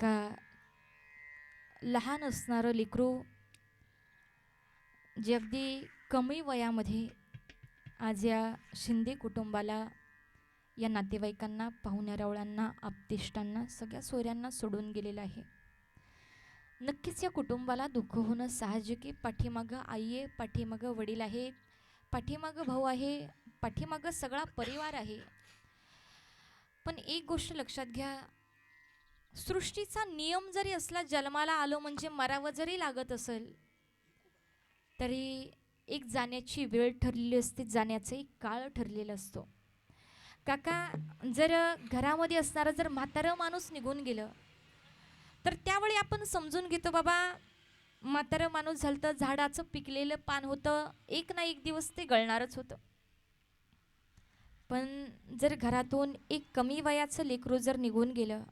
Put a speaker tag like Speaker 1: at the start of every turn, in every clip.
Speaker 1: का लहान असणारं लेकरू जे अगदी कमी वयामध्ये आज या शिंदे कुटुंबाला या नातेवाईकांना पाहुण्यारावळांना आपतिष्टांना सगळ्या सोयऱ्यांना सोडून गेलेलं आहे. नक्कीच या कुटुंबाला दुःख होणं साहजिक आहे पाठीमागं आई आहे पाठीमागं वडील आहेत पाठीमागं भाऊ आहे पाठीमागं सगळा परिवार आहे. पण एक गोष्ट लक्षात घ्या सृष्टीचा नियम जरी असला जन्माला आलो म्हणजे मरावं जरी लागत असेल तरी एक जाण्याची वेळ ठरलेली असते जाण्याचा एक काळ ठरलेला असतो. काका जर घरामध्ये असणारा जर म्हातारं माणूस निघून गेलं तर त्यावेळी आपण समजून घेतो बाबा म्हातारं माणूस झालं तर झाडाचं पिकलेलं पान होतं एक ना एक दिवस ते गळणारच होतं. पण जर घरातून एक कमी वयाचं लेकरू जर निघून गेलं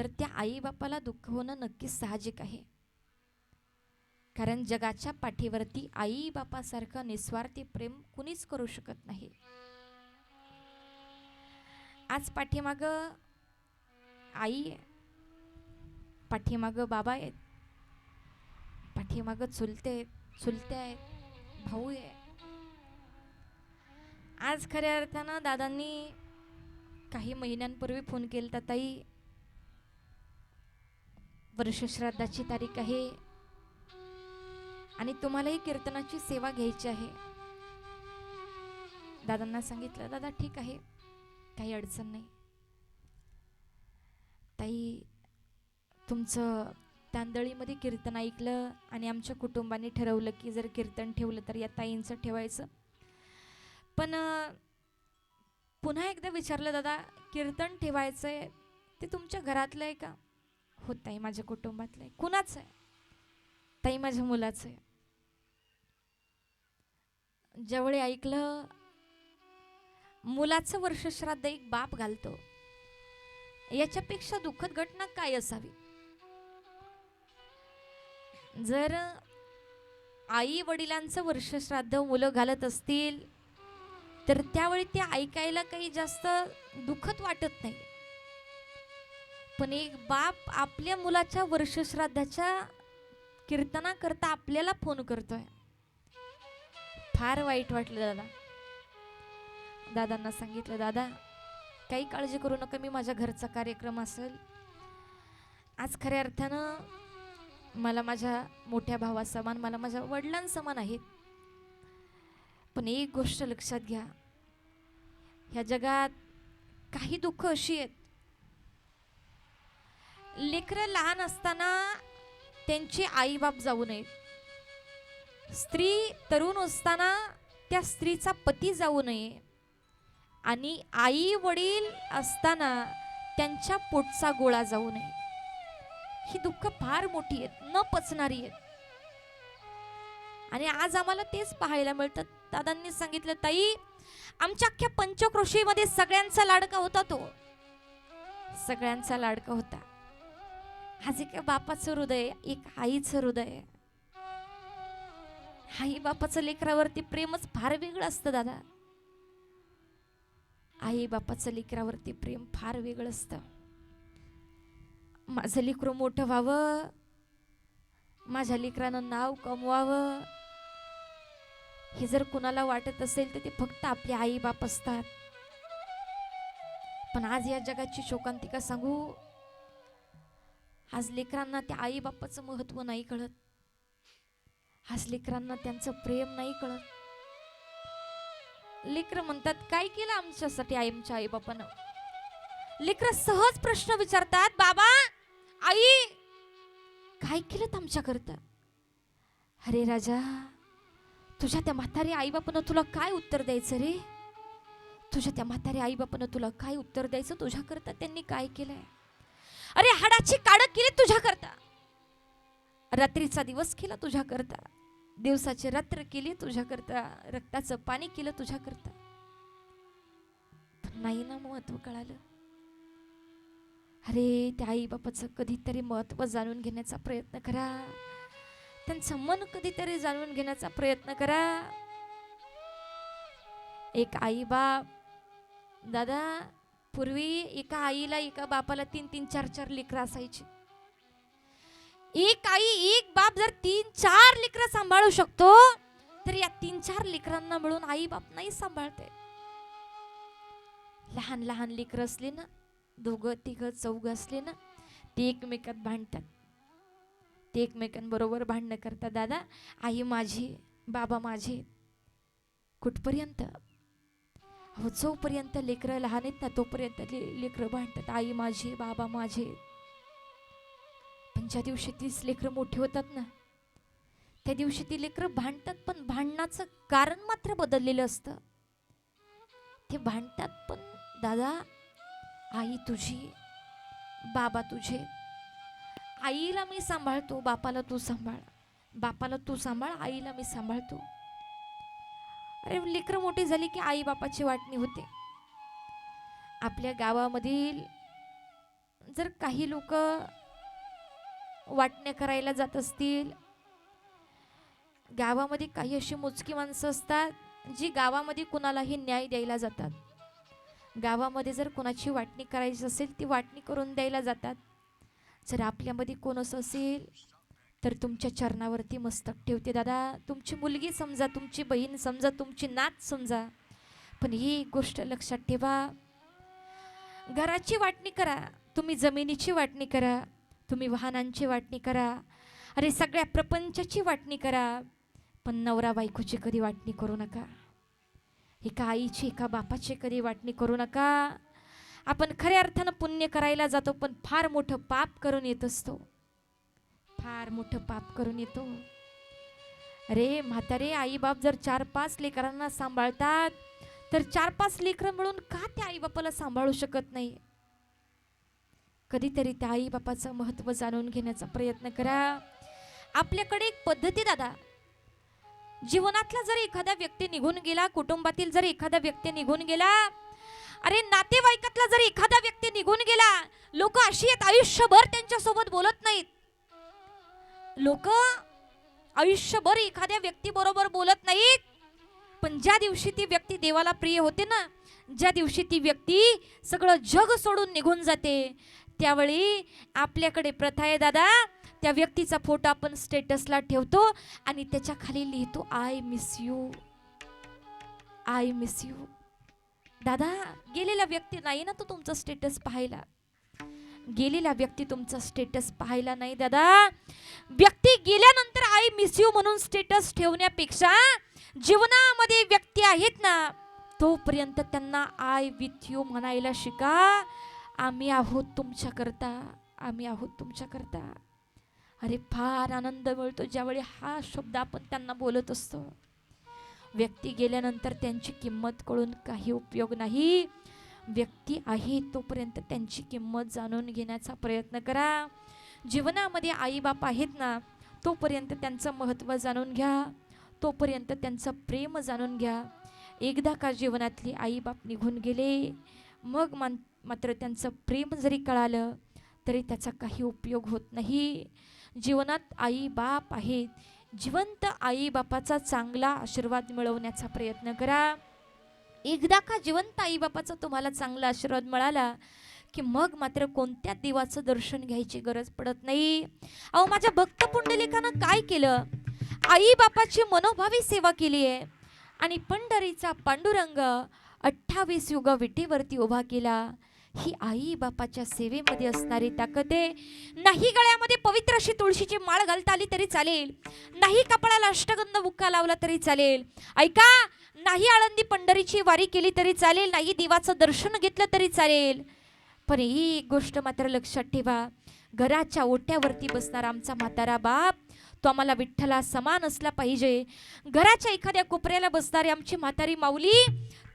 Speaker 1: तर त्या आईबापाला दुःख होणं नक्कीच साहजिक आहे. कारण जगाच्या पाठीवरती आई बापासारखं निस्वार्थी प्रेम कुणीच करू शकत नाही. आज पाठीमाग आई आहे पाठीमाग बाबा आहेत. पाठीमाग चुलते आहेत चुलते आहेत भाऊ आहे. आज खऱ्या अर्थानं दादांनी काही महिन्यांपूर्वी फोन केला तर ताई वर्षश्राद्धाची तारीख आहे. आणि तुम्हालाही कीर्तनाची सेवा घ्यायची आहे. दादांना सांगितलं दादा ठीक आहे. काही अडचण नाही. ताई तुमचं तांदळीमध्ये कीर्तन ऐकलं आणि आमच्या कुटुंबाने ठरवलं की जर कीर्तन ठेवलं तर या ताईंचं ठेवायचं. पण पुन्हा एकदा विचारलं दादा कीर्तन ठेवायचं आहे ते तुमच्या घरातलं आहे का? हो ताई माझ्या कुटुंबातलं आहे. कुणाचं आहे? ताई माझ्या मुलाचं आहे. ज्यावेळी ऐकलं मुलाचं वर्षश्राद्ध एक बाप घालतो. याच्यापेक्षा दुःखद घटना काय असावी? जर आई वडिलांचं वर्षश्राद्ध मुलं घालत असतील तर त्यावेळी ते ऐकायला काही जास्त दुःखद वाटत नाही. पण एक बाप आपल्या मुलाच्या वर्षश्राद्धाच्या कीर्तनाकरता आपल्याला फोन करतोय. फार वाईट वाटलं दादा. दादांना सांगितलं दादा काही काळजी करू नका मी माझ्या घरचा कार्यक्रम असेल. आज खऱ्या अर्थानं मला माझ्या मोठ्या भावासमान मला माझ्या वडिलांसमान आहेत. पण एक गोष्ट लक्षात घ्या. ह्या जगात काही दुःख अशी आहेत लेकरं लहान असताना त्यांचे आईबाप जाऊ नये. स्त्री तरुण असताना त्या स्त्रीचा पती जाऊ नये. आणि आई वडील असताना त्यांच्या पोटचा गोळा जाऊ नये. ही दुःख फार मोठी आहेत न पचणारी आहेत. आणि आज आम्हाला तेच पाहायला मिळतं. दादांनी सांगितलं ताई आमच्या अख्ख्या पंचक्रोशीमध्ये सगळ्यांचा लाडका होता तो. सगळ्यांचा लाडका होता. आज एका बापाचं हृदय एक आईचं हृदय आई बापाचं लेकरावरती प्रेमच फार वेगळं असतं दादा. आई बापाचं लेकरावरती प्रेम फार वेगळं असतं. माझं लेकरं मोठं व्हावं. माझ्या लेकरानं नाव कमवावं. हे जर कुणाला वाटत असेल तर ते फक्त आपले आई बाप असतात. पण आज या जगाची शोकांतिका सांगू आज लेकरांना त्या आई बाप्पाचं महत्त्व नाही कळत. आज लेकरांना त्यांचं प्रेम नाही कळत. लेकर म्हणतात काय केलं आमच्यासाठी आई आमच्या आई बापानं लेकर सहज प्रश्न विचारतात बाबा आई काय केलं आमच्या करता अरे राजा तुझ्या त्या म्हातारी आई बापानं तुला काय उत्तर द्यायचं रे? तुझ्या त्या म्हातारी आई बापानं तुला काय उत्तर द्यायचं? तुझ्याकरता त्यांनी काय केलंय? अरे हाडाची काड केली तुझ्या करता. रात्रीचा दिवस केला तुझ्या करता. दिवसाची रात्र केली तुझ्या करता. रक्ताचं पाणी केलं तुझ्या करता. नाही ना महत्त्व कळालं. अरे त्या आई बापाचं कधीतरी महत्त्व जाणून घेण्याचा प्रयत्न करा. त्यांचं मन कधीतरी जाणून घेण्याचा प्रयत्न करा. एक आई बाप दादा पूर्वी एका आईला एका बापाला तीन तीन चार चार लेकरं असायची. एक आई एक बाप जर तीन चार लेकरं सांभाळू शकतो तर या तीन चार लेकरांना मिळून आई बाप नाही सांभाळते. लहान लहान लेकरं असले ना दोघं तिघं चौघ असले ना ते एकमेकात भांडतात. ते एकमेकांबरोबर भांडणं करतात. दादा आई माझी बाबा माझे कुठपर्यंत? जोपर्यंत लेकरं लहान आहेत ना तोपर्यंत ले लेकरं भांडतात. आई माझी बाबा माझे पण ज्या दिवशी तीच लेकरं मोठी होतात ना त्या दिवशी ती लेकरं भांडतात पण भांडणाचं कारण मात्र बदललेलं असतं. ते भांडतात पण दादा आई तुझी बाबा तुझे आईला मी सांभाळतो बापाला तू सांभाळ. बापाला तू सांभाळ आईला मी सांभाळतो. अरे लेकरं मोठी झाली की आई बापाची वाटणी होते. आपल्या गावामधील जर काही लोक वाटण्या करायला जात असतील गावामध्ये काही अशी मोजकी माणसं असतात जी गावामध्ये कुणालाही न्याय द्यायला जातात. गावामध्ये जर कोणाची वाटणी करायची असेल ती वाटणी करून द्यायला जातात. जर आपल्यामध्ये कोण असं असेल तर तुमच्या चरणावरती मस्तक ठेवते दादा तुमची मुलगी समजा तुमची बहीण समजा तुमची नात समजा पण ही गोष्ट लक्षात ठेवा. घराची वाटणी करा तुम्ही जमिनीची वाटणी करा तुम्ही वाहनांची वाटणी करा अरे सगळ्या प्रपंचाची वाटणी करा पण नवरा बायकोची कधी वाटणी करू नका. एका आईची एका बापाची कधी वाटणी करू नका. आपण खऱ्या अर्थानं पुण्य करायला जातो पण फार मोठं पाप करून येत असतो. फार मोठं पाप करून येतो. अरे म्हातारे आई बाप जर चार पाच लेकरांना सांभाळतात तर चार पाच लेकरं मिळून का त्या आई बापाला सांभाळू शकत नाही? कधीतरी त्या आई बापाचं महत्त्व जाणून घेण्याचा प्रयत्न करा. आपल्याकडे एक पद्धती दादा. जीवनातला जर एखादा व्यक्ती निघून गेला कुटुंबातील जर एखादा व्यक्ती निघून गेला अरे नातेवाईकातला जर एखादा व्यक्ती निघून गेला लोक अशी आहेत आयुष्यभर त्यांच्यासोबत बोलत नाहीत. लोक आयुष्यभर एखाद्या व्यक्तीबरोबर बोलत नाहीत. पण ज्या दिवशी ती व्यक्ती देवाला प्रिय होते ना ज्या दिवशी ती व्यक्ती सगळं जग सोडून निघून जाते त्यावेळी आपल्याकडे प्रथा आहे दादा त्या व्यक्तीचा फोटो आपण स्टेटसला ठेवतो आणि त्याच्याखाली लिहितो I miss you I miss you दादा गेलेला व्यक्ती नाही ना तो तुमचा स्टेटस पाहायला? गेलेला व्यक्ती तुमचा स्टेटस पाहायला नाही दादा. व्यक्ती गेल्यानंतर आय मिस यू म्हणून स्टेटस ठेवण्यापेक्षा जीवनामध्ये व्यक्ती आहेत ना तोपर्यंत त्यांना आय विथ यू म्हणायला शिका. आम्ही आहोत तुमच्याकरता आम्ही आहोत तुमच्याकरता. अरे फार आनंद मिळतो ज्यावेळी हा शब्द आपण त्यांना बोलत असतो. व्यक्ती गेल्यानंतर त्यांची किंमत कळून काही उपयोग नाही. व्यक्ती आहे तोपर्यंत त्यांची किंमत जाणून घेण्याचा प्रयत्न करा. जीवनामध्ये आईबाप आहेत ना तोपर्यंत त्यांचं महत्त्व जाणून घ्या. तोपर्यंत त्यांचं प्रेम जाणून घ्या. एकदा का जीवनातली आईबाप निघून गेले मग मान मात्र त्यांचं प्रेम जरी कळालं तरी त्याचा काही उपयोग होत नाही. जीवनात आई बाप आहेत. जिवंत आईबापाचा चांगला आशीर्वाद मिळवण्याचा प्रयत्न करा. एकदा का जिवंत आईबापाचा तुम्हाला चांगला आशीर्वाद मिळाला की मग मात्र कोणत्या देवाचं दर्शन घ्यायची गरज पडत नाही? अहो माझ्या भक्त पुंडलिकानं काय केलं? आई बापाची मनोभावी सेवा केली आहे. आणि पंढरीचा पांडुरंग अठ्ठावीस युग विटेवरती उभा केला. ही आई बापाच्या सेवेमध्ये असणारी ताकद आहे. नाही गळ्यामध्ये पवित्र अशी तुळशीची माळ घालता आली तरी चालेल. नाही कपाळाला अष्टगंध बुक्का लावला तरी चालेल. ऐका नाही आळंदी पंढरीची वारी केली तरी चालेल नाही देवाचं दर्शन घेतलं तरी चालेल. पण ही एक गोष्ट मात्र लक्षात ठेवा घराच्या ओट्यावरती बसणारा आमचा म्हातारा बाप तो आम्हाला विठ्ठला समान असला पाहिजे. घराच्या एखाद्या कोपऱ्याला बसणारी आमची म्हातारी माऊली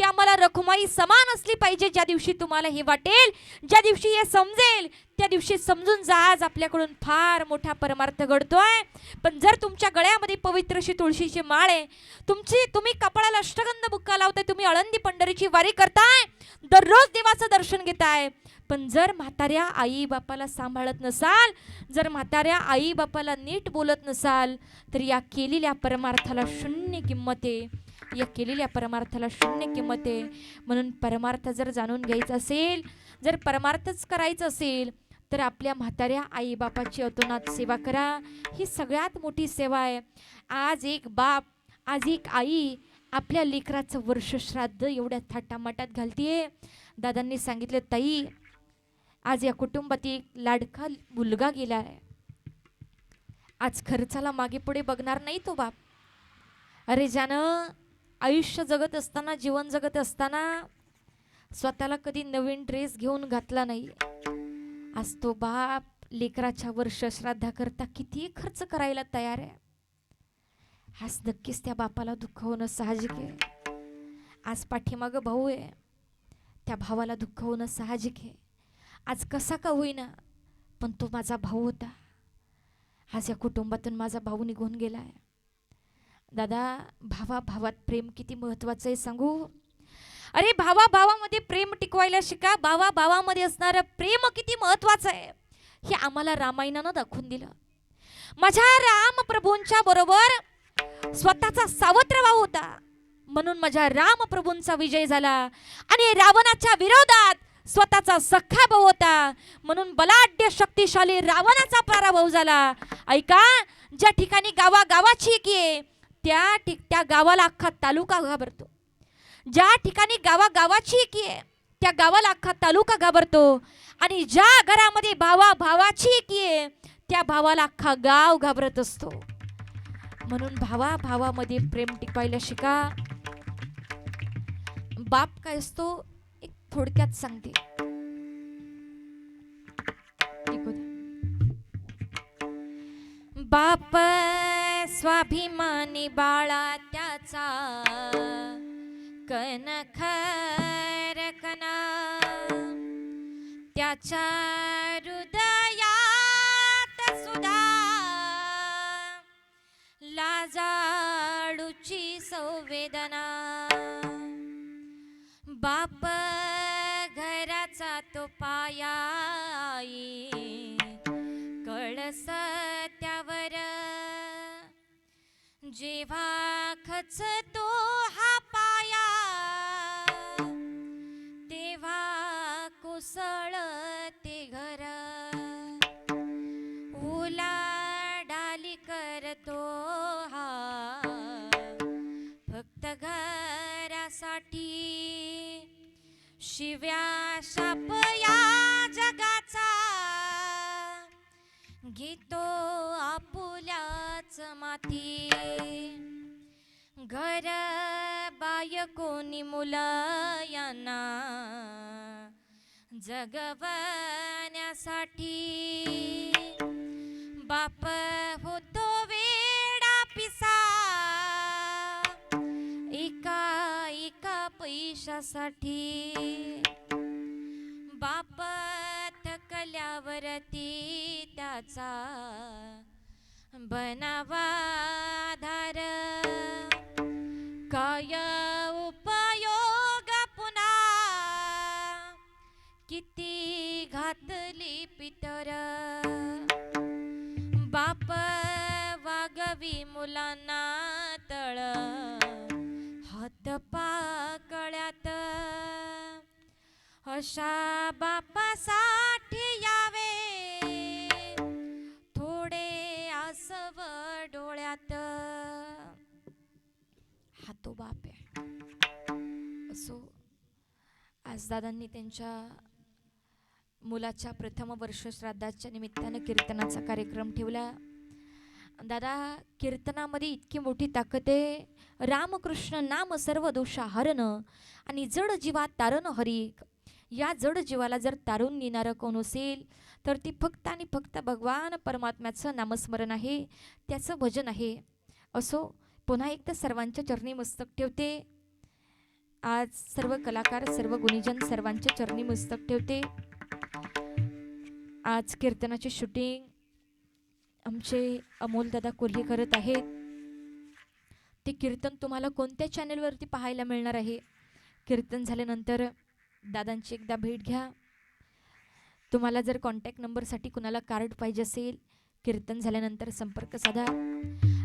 Speaker 1: ती आम्हाला रखुमाई समान असली पाहिजे ज्या दिवशी तुम्हाला हे वाटेल ज्या दिवशी हे समजेल त्या दिवशी समजून जा. आज आपल्याकडून फार मोठा परमार्थ घडतोय. पण जर तुमच्या गळ्यामध्ये पवित्र अशी तुळशीची माळ आहे तुमची तुम्ही कपाळाला अष्टगंध बुक्का लावताय तुम्ही अळंदी पंढरीची वारी करताय दररोज देवाचं दर्शन घेताय. पण जर म्हाताऱ्या आई बापाला सांभाळत नसाल जर म्हाताऱ्या आई बापाला नीट बोलत नसाल तर या केलेल्या परमार्थाला शून्य किंमत आहे. या केलेल्या परमार्थाला शून्य किंमत आहे. म्हणून परमार्थ जर जाणून घ्यायचा असेल जर परमार्थच करायचं असेल तर आपल्या म्हाताऱ्या आईबापाची अतोनात सेवा करा. ही सगळ्यात मोठी सेवा आहे. आज एक बाप आज एक आई आपल्या लेकराचं वर्षश्राद्ध एवढ्या थाटामाटात घालतीये. दादांनी सांगितलं ताई आज या कुटुंबात एक लाडका मुलगा गेला आहे. आज खर्चाला मागे पुढे बघणार नाही तो बाप. अरे ज्यानं आयुष्य जगत असताना जीवन जगत असताना स्वतःला कधी नवीन ड्रेस घेऊन घातला नाही. आज तो बाप लेकराच्या वर्षश्राद्धाकरता किती खर्च करायला तयार आहे. आज नक्कीच त्या बापाला दुःख होणं साहजिक आहे. आज पाठीमागं भाऊ आहे. त्या भावाला दुःख होणं साहजिक आहे. आज कसा का होईना पण तो माझा भाऊ होता. आज या कुटुंबातून माझा भाऊ निघून गेला आहे दादा भावा भावात प्रेम किती महत्वाचं आहे सांगू? अरे भावा भावामध्ये प्रेम टिकवायला शिका. भावा भावामध्ये असणारं प्रेम किती महत्वाचं आहे? हे आम्हाला रामायणानं दाखवून दिलं. माझ्या रामप्रभूंच्या बरोबर स्वतःचा सावत्र भाऊ होता. म्हणून माझ्या रामप्रभूंचा विजय झाला. आणि रावणाच्या विरोधात स्वतःचा सख्खा भाऊ होता. म्हणून बलाढ्य शक्तिशाली रावणाचा पराभव झाला. ऐका ज्या ठिकाणी गावागावाची एकी आहे त्या ठिक त्या गावाला अख्खा तालुका घाबरतो. ज्या ठिकाणी गावागावाची एकी आहे त्या गावाला अख्खा तालुका घाबरतो. आणि ज्या घरामध्ये भावा भावाची एकी आहे त्या भावाला अख्खा गाव घाबरत असतो. म्हणून भावा भावामध्ये प्रेम टिकवायला शिका. बाप काय असतो एक थोडक्यात सांगते. बाप स्वाभिमानी बाळा त्याचा. कनखर कना. त्याच्या हृदयात सुधा लाजाळूची संवेदना. बाप घराचा तो पायाई जेव्हा खचतो हा पाया तेव्हा कोसळ ते घर उलाढाली करतो हा फक्त घरासाठी शिव्या शाप घर बायकोनी मुलं यांना जगवण्यासाठी बाप होतो वेडा पिसा. एका एका पैशासाठी बाप थकल्यावरती त्याचा बनावा किती घातली पितर. बाप वागवी मुलांना तळ. हात पाकळ्यात. अशा बापासाठी यावे. थोडे आसव डोळ्यात. हा तो बाप आहे. असो आज दादांनी त्यांच्या मुलाच्या प्रथम वर्ष श्राद्धाच्या निमित्तानं कीर्तनाचा कार्यक्रम ठेवला. दादा कीर्तनामध्ये इतकी मोठी ताकद आहे. रामकृष्ण नाम सर्व दोषा हरण आणि जड जीवा तारण हरी. या जड जीवाला जर तारून नेणारं कोण असेल तर ती फक्त आणि फक्त भगवान परमात्म्याचं नामस्मरण आहे त्याचं भजन आहे. असो पुन्हा एकदा सर्वांच्या चरणी मस्तक ठेवते. आज सर्व कलाकार सर्व गुणीजन सर्वांच्या चरणी मस्तक ठेवते. आज कीर्तनाचे शूटिंग आमचे अमोलदादा कोल्हे करत आहेत. ते कीर्तन तुम्हाला कोणत्या चॅनेलवरती पाहायला मिळणार आहे? कीर्तन झाल्यानंतर दादांची एकदा भेट घ्या. तुम्हाला जर कॉन्टॅक्ट नंबरसाठी कुणाला कार्ड पाहिजे असेल कीर्तन झाल्यानंतर संपर्क साधा.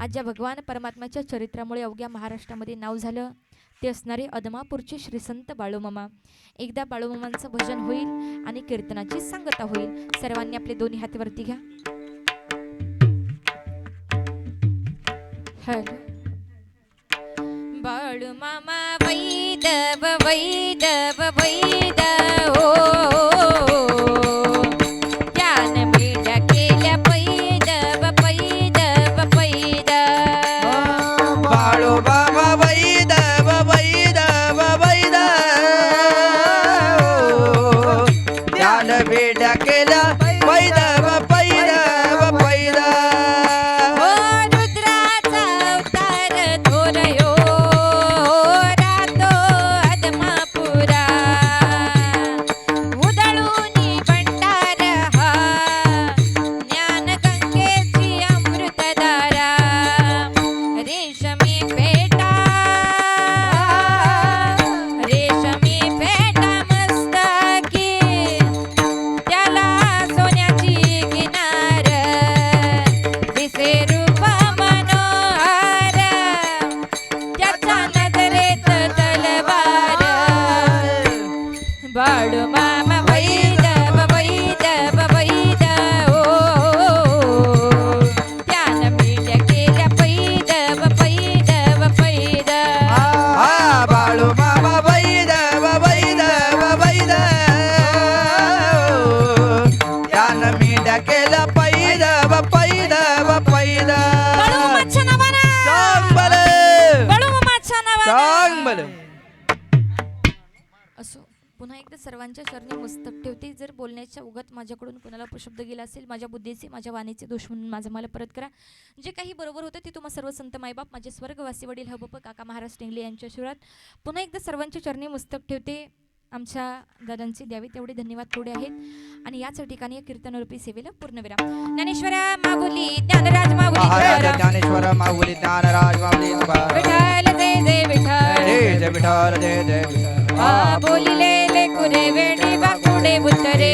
Speaker 1: आज ज्या भगवान परमात्म्याच्या चरित्रामुळे अवघ्या महाराष्ट्रामध्ये नाव झालं. ते असणारे अदमापूरचे श्रीसंत बाळूमामा. एकदा बाळूमामांचं भजन होईल आणि कीर्तनाची सांगता होईल. सर्वांनी आपले दोन्ही हातीवरती घ्या. हॅलो बाळूमामा वैदव वैदव वैद i day. सर्वांच्या चरणी मस्तक ठेवते. जर बोलण्याच्या उगत माझ्याकडून कुणाला अपशब्द गेला असेल माझ्या बुद्धीचे माझ्या वाणीचे दोष म्हणून माझं मला परत करा. जे काही बरोबर होतं ते तुम्हा सर्व संत मायबाप माझे स्वर्गवासी वडील हबप काका महाराज टेंगले यांच्या शिवात पुन्हा एकदा सर्वांच्या चरणी मस्तक ठेवते. आमच्या दादांचे द्यावे तेवढे धन्यवाद थोडे आहेत. आणि याच ठिकाणी या कीर्तनरूपी सेवेला पूर्णविराम. ज्ञानेश्वरा माऊली ज्ञानराज माऊली.
Speaker 2: ज्ञानेश्वर माऊली ज्ञानराज माऊली तुकाराम.
Speaker 1: विठ्ठल जय जय विठ्ठल.
Speaker 2: जय जय विठ्ठल जय जय विठ्ठल.
Speaker 1: आ बोलिले ಕುರೆ ವೇಣಿ ಬಾಕುಡೆ ಬುತ್ತರೆ